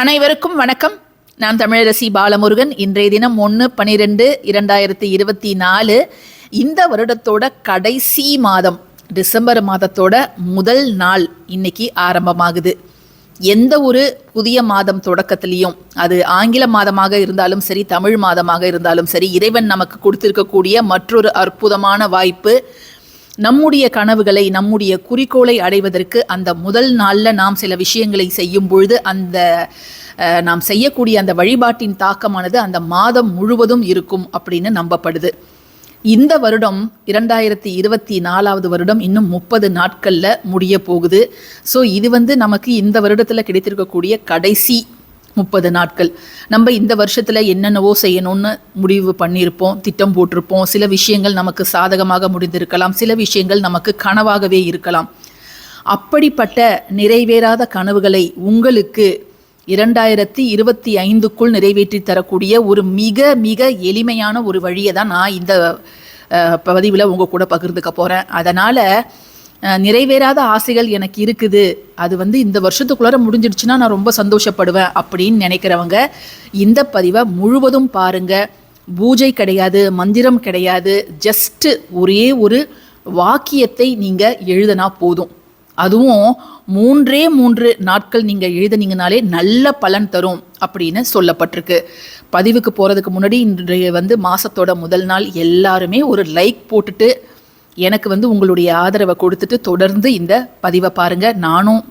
அனைவருக்கும் வணக்கம். நான் தமிழரசி பாலமுருகன். இன்றைய தினம் ஒன்று பன்னிரெண்டு இரண்டாயிரத்தி இருபத்தி நாலு. இந்த வருடத்தோட கடைசி மாதம் டிசம்பர் மாதத்தோட முதல் நாள் இன்னைக்கு ஆரம்பமாகுது. எந்த ஒரு புதிய மாதம் தொடக்கத்திலையும் அது ஆங்கில மாதமாக இருந்தாலும் சரி தமிழ் மாதமாக இருந்தாலும் சரி இறைவன் நமக்கு கொடுத்திருக்கக்கூடிய மற்றொரு அற்புதமான வாய்ப்பு நம்முடைய கனவுகளை நம்முடைய குறிக்கோளை அடைவதற்கு அந்த முதல் நாளில் நாம் சில விஷயங்களை செய்யும் பொழுது அந்த நாம் செய்யக்கூடிய அந்த வழிபாட்டின் தாக்கமானது அந்த மாதம் முழுவதும் இருக்கும் அப்படின்னு நம்பப்படுது. இந்த வருடம் இரண்டாயிரத்தி இருபத்தி நாலாவது வருடம் இன்னும் முப்பது நாட்களில் முடிய போகுது. ஸோ இது வந்து நமக்கு இந்த வருடத்தில் கிடைத்திருக்கக்கூடிய கடைசி முப்பது நாட்கள். நம்ம இந்த வருஷத்தில் என்னென்னவோ செய்யணும்னு முடிவு பண்ணியிருப்போம் திட்டம் போட்டிருப்போம். சில விஷயங்கள் நமக்கு சாதகமாக முடிந்திருக்கலாம் சில விஷயங்கள் நமக்கு கனவாகவே இருக்கலாம். அப்படிப்பட்ட நிறைவேறாத கனவுகளை உங்களுக்கு இரண்டாயிரத்தி இருபத்தி ஐந்துக்குள் நிறைவேற்றி தரக்கூடிய ஒரு மிக மிக எளிமையான ஒரு வழியை தான் நான் இந்த பதிவில் உங்கள் கூட பகிர்ந்துக்க போகிறேன் அதனால் நிறைவேறாத ஆசைகள் எனக்கு இருக்குது. அது வந்து இந்த வருஷத்துக்குள்ளார முடிஞ்சிடுச்சுன்னா நான் ரொம்ப சந்தோஷப்படுவேன் அப்படின்னு நினைக்கிறவங்க இந்த பதிவை முழுவதும் பாருங்க. பூஜை கிடையாது மந்திரம் கிடையாது. ஜஸ்ட்டு ஒரே ஒரு வாக்கியத்தை நீங்கள் எழுதினா போதும். அதுவும் மூன்றே மூன்று நாட்கள் நீங்கள் எழுதுனீங்கனாலே நல்ல பலன் தரும் அப்படின்னு சொல்லப்பட்டிருக்கு. பதிவுக்கு போகிறதுக்கு முன்னாடி இன்றைய வந்து மாதத்தோட முதல் நாள் எல்லாருமே ஒரு லைக் போட்டுட்டு எனக்கு வந்து உங்களுடைய ஆதரவை கொடுத்துட்டு தொடர்ந்து இந்த பதிவை பாருங்கள் நானும்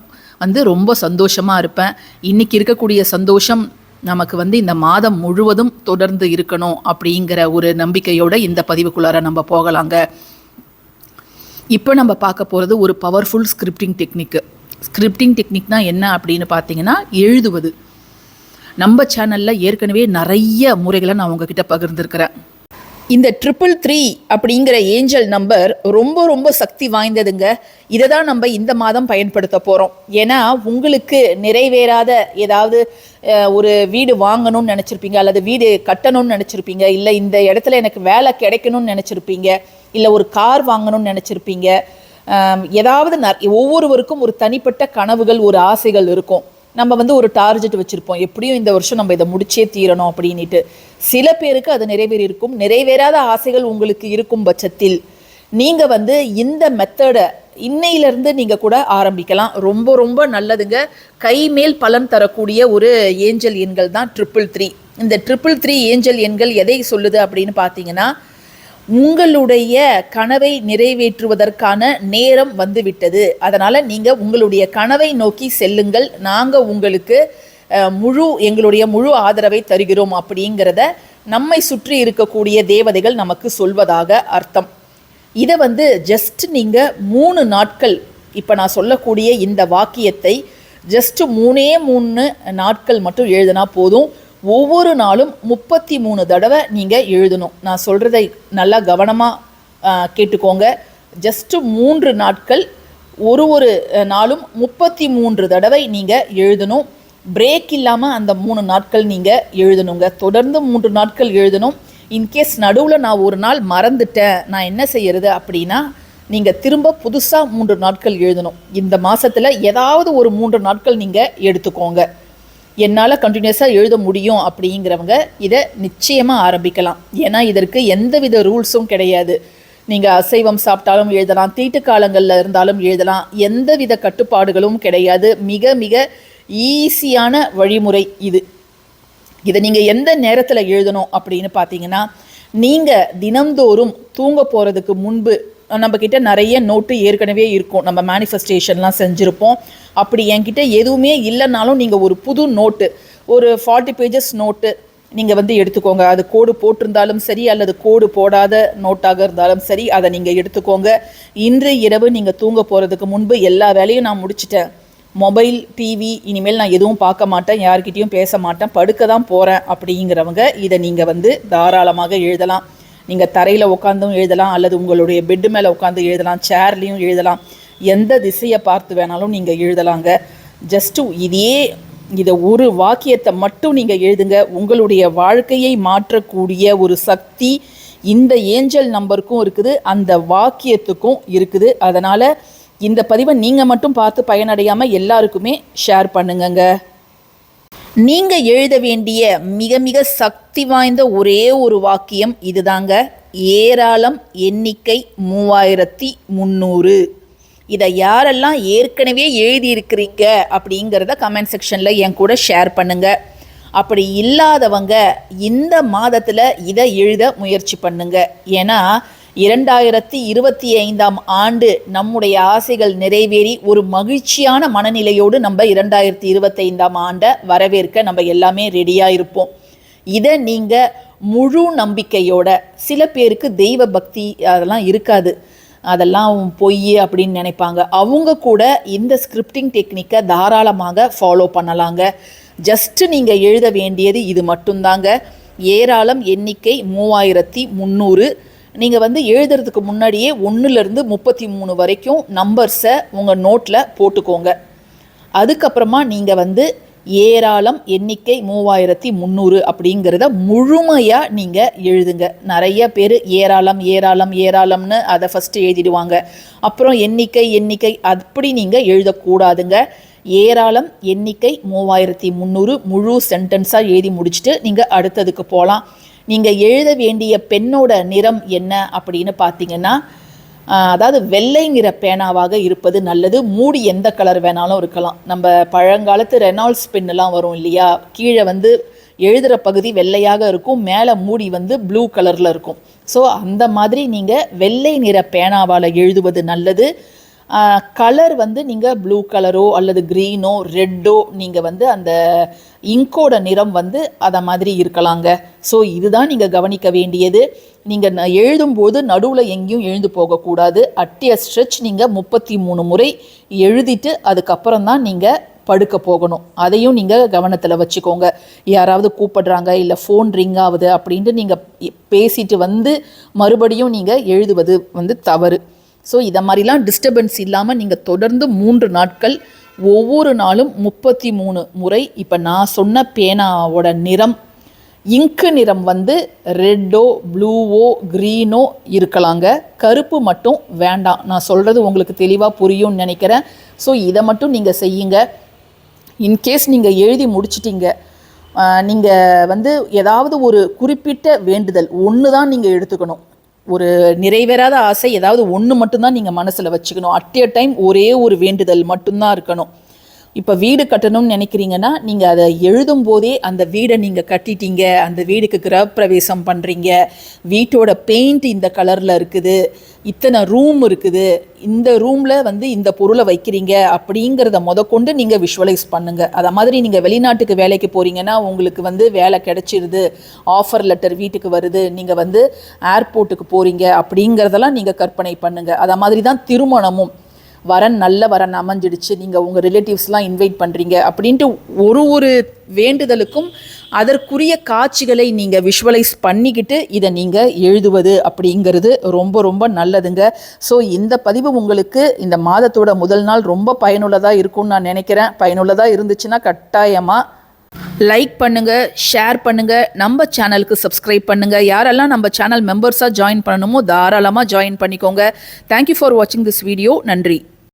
வந்து ரொம்ப சந்தோஷமாக இருப்பேன். இன்னைக்கு இருக்கக்கூடிய சந்தோஷம் நமக்கு வந்து இந்த மாதம் முழுவதும் தொடர்ந்து இருக்கணும் அப்படிங்கிற ஒரு நம்பிக்கையோட இந்த பதிவுக்குள்ளார நம்ம போகலாங்க. இப்போ நம்ம பார்க்க போகிறது ஒரு பவர்ஃபுல் ஸ்கிரிப்டிங் டெக்னிக்கு ஸ்கிரிப்டிங் டெக்னிக்னா என்ன அப்படின்னு பார்த்தீங்கன்னா எழுதுவது. நம்ம சேனலில் ஏற்கனவே நிறைய முறைகளை நான் உங்ககிட்ட பகிர்ந்துருக்கிறேன். இந்த ட்ரிபிள் த்ரீ அப்படிங்கிற ஏஞ்சல் நம்பர் ரொம்ப ரொம்ப சக்தி வாய்ந்ததுங்க. இதை தான் நம்ம இந்த மாதம் பயன்படுத்த போகிறோம் ஏன்னா உங்களுக்கு நிறைவேறாத ஏதாவது ஒரு வீடு வாங்கணும்னு நினச்சிருப்பீங்க அல்லது வீடு கட்டணும்னு நினச்சிருப்பீங்க இல்லை இந்த இடத்துல எனக்கு வேலை கிடைக்கணும்னு நினச்சிருப்பீங்க இல்லை ஒரு கார் வாங்கணும்னு நினச்சிருப்பீங்க ஏதாவது ந- ஒவ்வொருவருக்கும் ஒரு தனிப்பட்ட கனவுகள் ஒரு ஆசைகள் இருக்கும். நம்ம வந்து ஒரு டார்கெட் வச்சுருப்போம். எப்படியும் இந்த வருஷம் நம்ம இதை முடிச்சே தீரணும் அப்படின்ட்டு சில பேருக்கு அது நிறைவேறி இருக்கும் நிறைவேறாத ஆசைகள் உங்களுக்கு இருக்கும் பட்சத்தில் நீங்கள் வந்து இந்த மெத்தடை இன்னையிலேருந்து நீங்கள் கூட ஆரம்பிக்கலாம். ரொம்ப ரொம்ப நல்லதுங்க. கைமேல் பலன் தரக்கூடிய ஒரு ஏஞ்சல் எண்கள் தான் ட்ரிபிள் த்ரீ இந்த ட்ரிபிள் த்ரீ ஏஞ்சல் எண்கள் எதை சொல்லுது அப்படின்னு பார்த்தீங்கன்னா உங்களுடைய கனவை நிறைவேற்றுவதற்கான நேரம் வந்துவிட்டது. அதனால் நீங்கள் உங்களுடைய கனவை நோக்கி செல்லுங்கள். நாங்கள் உங்களுக்கு முழு எங்களுடைய முழு ஆதரவை தருகிறோம் அப்படிங்கிறத நம்மை சுற்றி இருக்கக்கூடிய தேவதைகள் நமக்கு சொல்வதாக அர்த்தம். இதை வந்து ஜஸ்ட் நீங்கள் மூணு நாட்கள் இப்போ நான் சொல்லக்கூடிய இந்த வாக்கியத்தை ஜஸ்ட் மூணே மூணு நாட்கள் மட்டும் எழுதினா போதும். ஒவ்வொரு நாளும் முப்பத்தி மூணு தடவை நீங்கள் எழுதணும். நான் சொல்கிறதை நல்லா கவனமாக கேட்டுக்கோங்க. ஜஸ்ட்டு மூன்று நாட்கள் ஒரு ஒரு நாளும் முப்பத்தி மூன்று தடவை நீங்கள் எழுதணும். பிரேக் இல்லாமல் அந்த மூணு நாட்கள் நீங்கள் எழுதணுங்க. தொடர்ந்து மூன்று நாட்கள் எழுதணும். இன்கேஸ் நடுவில் நான் ஒரு நாள் மறந்துட்டேன் நான் என்ன செய்யறது அப்படின்னா நீங்கள் திரும்ப புதுசாக மூன்று நாட்கள் எழுதணும். இந்த மாதத்தில் ஏதாவது ஒரு மூன்று நாட்கள் நீங்கள் எடுத்துக்கோங்க. என்னால் கண்டினியூஸாக எழுத முடியும் அப்படிங்கிறவங்க இதை நிச்சயமாக ஆரம்பிக்கலாம். ஏன்னா இதற்கு எந்தவித ரூல்ஸும் கிடையாது. நீங்கள் அசைவம் சாப்பிட்டாலும் எழுதலாம் தீட்டு காலங்களில் இருந்தாலும் எழுதலாம் எந்தவித கட்டுப்பாடுகளும் கிடையாது. மிக மிக ஈஸியான வழிமுறை இது. இதை நீங்கள் எந்த நேரத்தில் எழுதணும் அப்படின்னு பார்த்தீங்கன்னா நீங்கள் தினந்தோறும் தூங்க போகிறதுக்கு முன்பு நம்மக்கிட்ட நிறைய நோட்டு ஏற்கனவே இருக்கும். நம்ம மேனிஃபெஸ்டேஷன்லாம் செஞ்சுருப்போம். அப்படி என்கிட்ட எதுவுமே இல்லைனாலும் நீங்கள் ஒரு புது நோட்டு ஒரு ஃபார்ட்டி பேஜஸ் நோட்டு நீங்கள் வந்து எடுத்துக்கோங்க. அது கோடு போட்டிருந்தாலும் சரி அல்லது கோடு போடாத நோட்டாக இருந்தாலும் சரி அதை நீங்கள் எடுத்துக்கோங்க. இன்று இரவு நீங்கள் தூங்க போகிறதுக்கு முன்பு எல்லா வேலையும் நான் முடிச்சிட்டேன். மொபைல் டிவி இனிமேல் நான் எதுவும் பார்க்க மாட்டேன் யார்கிட்டேயும் பேச மாட்டேன் படுக்க தான் போகிறேன் அப்படிங்கிறவங்க இதை நீங்கள் வந்து தாராளமாக எழுதலாம். நீங்கள் தரையில் உட்காந்தும் எழுதலாம் அல்லது உங்களுடைய பெட்டு மேலே உட்காந்து எழுதலாம் சேர்லேயும் எழுதலாம். எந்த திசையை பார்த்து வேணாலும் நீங்கள் எழுதலாங்க. ஜஸ்ட்டு இதே இதை ஒரு வாக்கியத்தை மட்டும் நீங்கள் எழுதுங்க. உங்களுடைய வாழ்க்கையை மாற்றக்கூடிய ஒரு சக்தி இந்த ஏஞ்சல் நம்பருக்கும் இருக்குது அந்த வாக்கியத்துக்கும் இருக்குது. அதனால் இந்த பதிவை நீங்கள் மட்டும் பார்த்து பயனடையாமல் எல்லாருக்குமே ஷேர் பண்ணுங்கங்க. நீங்கள் எழுத வேண்டிய மிக மிக சக்தி வாய்ந்த ஒரே ஒரு வாக்கியம் இதுதாங்க. ஏராளம் எண்ணிக்கை மூவாயிரத்தி முந்நூறு இதை யாரெல்லாம் ஏற்கனவே எழுதியிருக்கிறீங்க அப்படிங்கிறத கமெண்ட் செக்ஷனில் என் கூட ஷேர் பண்ணுங்க. அப்படி இல்லாதவங்க இந்த மாதத்தில் இதை எழுத முயற்சி பண்ணுங்க. ஏன்னா இரண்டாயிரத்தி இருபத்தி ஐந்தாம் ஆண்டு நம்முடைய ஆசைகள் நிறைவேறி ஒரு மகிழ்ச்சியான மனநிலையோடு நம்ம இரண்டாயிரத்தி இருபத்தைந்தாம் ஆண்டை வரவேற்க நம்ம எல்லாமே ரெடியாக இருப்போம். இதை நீங்கள் முழு நம்பிக்கையோட சில பேருக்கு தெய்வ பக்தி அதெல்லாம் இருக்காது. அதெல்லாம் பொய் அப்படின்னு நினைப்பாங்க. அவங்க கூட இந்த ஸ்கிரிப்டிங் டெக்னிக்கை தாராளமாக ஃபாலோ பண்ணலாங்க. ஜஸ்ட்டு நீங்கள் எழுத வேண்டியது இது மட்டும்தாங்க. ஏராளம் எண்ணிக்கை மூவாயிரத்தி முந்நூறு நீங்கள் வந்து எழுதுறதுக்கு முன்னாடியே ஒன்றுலேருந்து முப்பத்தி மூணு வரைக்கும் நம்பர்ஸை உங்கள் நோட்டில் போட்டுக்கோங்க. அதுக்கப்புறமா நீங்கள் வந்து ஏராளம் எண்ணிக்கை மூவாயிரத்தி முந்நூறு அப்படிங்கிறத முழுமையாக நீங்கள் எழுதுங்க. நிறைய பேர் ஏராளம் ஏராளம் ஏராளம்னு அதை ஃபஸ்ட்டு எழுதிடுவாங்க. அப்புறம் எண்ணிக்கை எண்ணிக்கை அப்படி நீங்கள் எழுதக்கூடாதுங்க. ஏராளம் எண்ணிக்கை மூவாயிரத்தி முந்நூறு முழு சென்டென்ஸாக எழுதி முடிச்சுட்டு நீங்கள் அடுத்ததுக்கு போகலாம் நீங்கள் எழுத வேண்டிய பெண்ணோட நிறம் என்ன அப்படின்னு பார்த்தீங்கன்னா அதாவது வெள்ளை நிற பேனாவாக இருப்பது நல்லது. மூடி எந்த கலர் வேணாலும் இருக்கலாம். நம்ம பழங்காலத்து ரெனால்ட்ஸ் பெண்ணுலாம் வரும் இல்லையா? கீழே வந்து எழுதுகிற பகுதி வெள்ளையாக இருக்கும். மேலே மூடி வந்து ப்ளூ கலரில் இருக்கும். ஸோ அந்த மாதிரி நீங்கள் வெள்ளை நிற பேனாவால் எழுதுவது நல்லது. கலர் வந்து நீங்கள் ப்ளூ கலரோ அல்லது க்ரீனோ ரெட்டோ நீங்கள் வந்து அந்த இங்கோட நிறம் வந்து அதை மாதிரி இருக்கலாங்க. ஸோ இதுதான் நீங்கள் கவனிக்க வேண்டியது. நீங்கள் எழுதும்போது நடுவில் எங்கேயும் எழுந்து போகக்கூடாது. அட்டிய ஸ்ட்ரெச் நீங்கள் முப்பத்தி மூணு முறை எழுதிட்டு அதுக்கப்புறம் தான் நீங்கள் படுக்க போகணும். அதையும் நீங்கள் கவனத்தில் வச்சுக்கோங்க. யாராவது கூப்பிடுறாங்க இல்லை ஃபோன் ரிங் ஆகுது அப்படின்ட்டு நீங்கள் பேசிட்டு வந்து மறுபடியும் நீங்கள் எழுதுவது வந்து தவறு. ஸோ இதை மாதிரிலாம் டிஸ்டர்பன்ஸ் இல்லாமல் நீங்கள் தொடர்ந்து மூன்று நாட்கள் ஒவ்வொரு நாளும் முப்பத்தி மூணு முறை இப்போ நான் சொன்ன பேனாவோட நிறம் இங்கு நிறம் வந்து ரெட்டோ ப்ளூவோ க்ரீனோ இருக்கலாங்க. கருப்பு மட்டும் வேண்டாம். நான் சொல்கிறது உங்களுக்கு தெளிவாக புரியும்னு நினைக்கிறேன். ஸோ இதை மட்டும் நீங்கள் செய்யுங்க. இன்கேஸ் நீங்கள் எழுதி முடிச்சிட்டிங்க நீங்கள் வந்து ஏதாவது ஒரு குறிப்பிட்ட வேண்டுதல் ஒன்று தான் நீங்கள் எடுத்துக்கணும். ஒரு நிறைவேறாத ஆசை ஏதாவது ஒன்று மட்டும்தான் நீங்கள் மனசில் வச்சுக்கணும். அட் எ டைம் ஒரே ஒரு வேண்டுதல் மட்டும்தான் இருக்கணும். இப்போ வீடு கட்டணும்னு நினைக்கிறீங்கன்னா நீங்கள் அதை எழுதும் போதே அந்த வீடை நீங்கள் கட்டிட்டீங்க அந்த வீடுக்கு கிரகப்பிரவேசம் பண்ணுறீங்க வீட்டோட பெயிண்ட் இந்த கலரில் இருக்குது இத்தனை ரூம் இருக்குது இந்த ரூமில் வந்து இந்த பொருளை வைக்கிறீங்க அப்படிங்கிறத முதற்கொண்டு நீங்கள் விஷுவலைஸ் பண்ணுங்கள் அதை மாதிரி நீங்கள் வெளிநாட்டுக்கு வேலைக்கு போகிறீங்கன்னா உங்களுக்கு வந்து வேலை கிடைச்சிருது ஆஃபர் லெட்டர் வீட்டுக்கு வருது நீங்கள் வந்து ஏர்போர்ட்டுக்கு போகிறீங்க அப்படிங்கிறதெல்லாம் நீங்கள் கற்பனை பண்ணுங்கள் அதை மாதிரி தான் திருமணமும். வரன் நல்ல வரன் அமைஞ்சிடுச்சு. நீங்கள் உங்கள் ரிலேட்டிவ்ஸ்லாம் இன்வைட் பண்ணுறீங்க அப்படின்ட்டு ஒரு ஒரு வேண்டுதலுக்கும் அதற்குரிய காட்சிகளை நீங்கள் விஷுவலைஸ் பண்ணிக்கிட்டு இதை நீங்கள் எழுதுவது அப்படிங்கிறது ரொம்ப ரொம்ப நல்லதுங்க. ஸோ இந்த பதிவு உங்களுக்கு இந்த மாதத்தோட முதல் நாள் ரொம்ப பயனுள்ளதாக இருக்கும்னு நான் நினைக்கிறேன். பயனுள்ளதாக இருந்துச்சுன்னா கட்டாயமாக லைக் பண்ணுங்க ஷேர் பண்ணுங்க நம்ம சேனலுக்கு சப்ஸ்கிரைப் பண்ணுங்க. யாரெல்லாம் நம்ம சேனல் மெம்பர்ஸாக ஜாயின் பண்ணணுமோ தாராளமாக ஜாயின் பண்ணிக்கோங்க. தேங்க்யூ ஃபார் வாட்சிங் திஸ் வீடியோ நன்றி.